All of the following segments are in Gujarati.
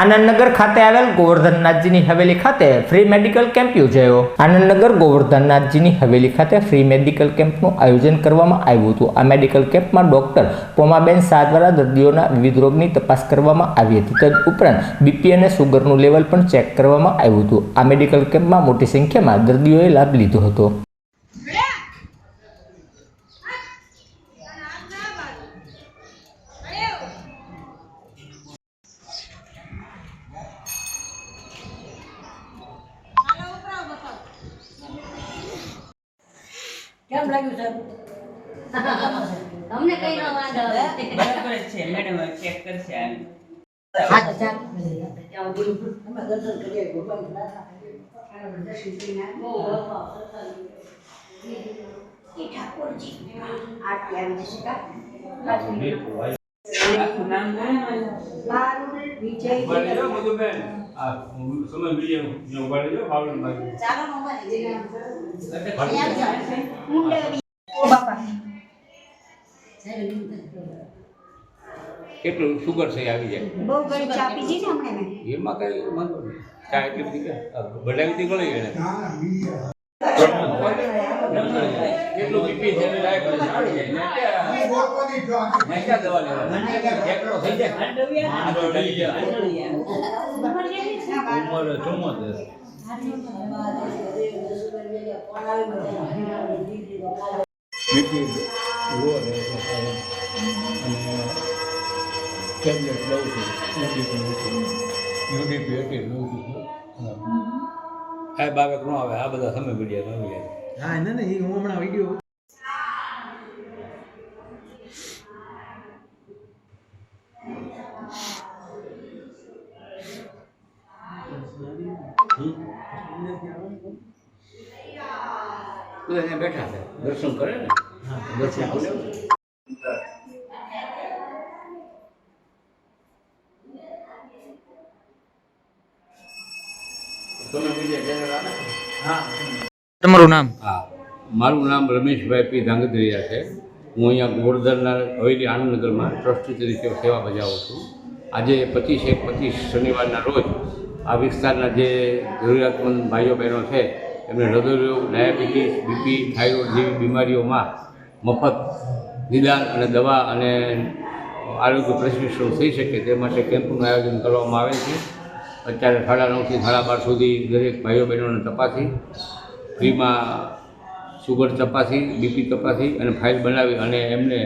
આનંદનગર ખાતે આવેલ ગોવર્ધનનાથજીની હવેલી ખાતે ફ્રી મેડિકલ કેમ્પ યોજાયો. આનંદનગર ગોવર્ધનનાથજીની હવેલી ખાતે ફ્રી મેડિકલ કેમ્પનું આયોજન કરવામાં આવ્યું હતું. આ મેડિકલ કેમ્પમાં ડોક્ટર પોમાબેન શાહ દ્વારા દર્દીઓના વિવિધ રોગની તપાસ કરવામાં આવી હતી. તદ ઉપરાંત બીપી અને સુગરનું લેવલ પણ ચેક કરવામાં આવ્યું હતું. આ મેડિકલ કેમ્પમાં મોટી સંખ્યામાં દર્દીઓએ લાભ લીધો હતો. કેમ લાગ્યું સર તમને કઈ ન વાંધો બરાબર છે મેડમ ચેક કરશે આ. હા તો ચાલ અમે દર્શન કરીએ ભગવાન પ્રાર્થના જશે કા? નામ બોલો મારું વિજય ઊભા રહેજો સમય બીજો ત્યાં ઊભા રહેજો. ઓ બાપા કેટલું સુગર છે આવી જાય. બહુ ઘણી ચા પીધી ને હમણાં મેં એમાં કઈ વાંધો નહીં. ચા એટલી બધી બનાવી બધાથી ગળી એને કેટલું બીપી છે એને લાયક હોય, કે જાય. ને જો ને કે દવા લેવાની? એકલો થઈ જાય. માંડો લઈ જાય. ઉંમર ચુમ્મોતેર. બીપી લો રહે છે અને ટેબ્લેટ લઉં છું યુડીપી લઉં છું યુડીપી એટલી લઉં છું આ બાબત ન આવે આ બધા સમય મીડિયા આવી જાય હા ના ના એ હું હમણાં વીડિયો બધા અહીંયા બેઠા છે દર્શન કરે ને? દર્શન કરે તમે આવે ને? તમારું નામ? હા. મારું નામ રમેશભાઈ પી ધાંગધ્રિયા છે. હું અહીંયા ગોરધરના હવેલી આનંદનગરમાં ટ્રસ્ટી તરીકે સેવા બજાવું છું. આજે પચીસ એક પચીસ શનિવારના રોજ આ વિસ્તારના જે જરૂરિયાતમંદ ભાઈઓ બહેનો છે, એમને હૃદયરોગ, ડાયાબિટીસ, બીપી, થાઇરોઇડ જેવી બીમારીઓમાં મફત નિદાન અને દવા અને આરોગ્ય પ્રશિક્ષણ થઈ શકે તે માટે કેમ્પનું આયોજન કરવામાં આવે છે. અત્યારે સાડા નવથી સાડા બાર સુધી દરેક ભાઈઓ બહેનોને તપાસી ફ્રીમાં સુગર તપાસી બીપી તપાસી અને ફાઇલ બનાવી અને એમને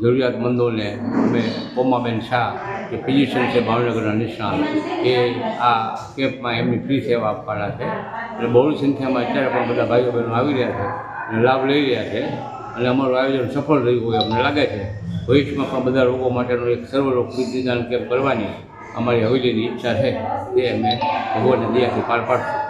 જરૂરિયાતમંદોને અમે પોમાબેન શાહ જે ફિઝિશિયન છે ભાવનગરના નિષ્ણાત, એ આ કેમ્પમાં એમની ફ્રી સેવા આપવાના છે. અને બહુ સંખ્યામાં અત્યારે પણ બધા ભાઈઓ બહેનો આવી રહ્યા છે અને લાભ લઈ રહ્યા છે અને અમારું આયોજન સફળ રહ્યું હોય અમને લાગે છે. ભવિષ્યમાં પણ બધા રોગો માટેનો એક સર્વરોગ નિદાન કેમ્પ કરવાની અમારી હવેલીની ઈચ્છા છે. તે અમે ભગવાનની દયાથી પાર પાડશું.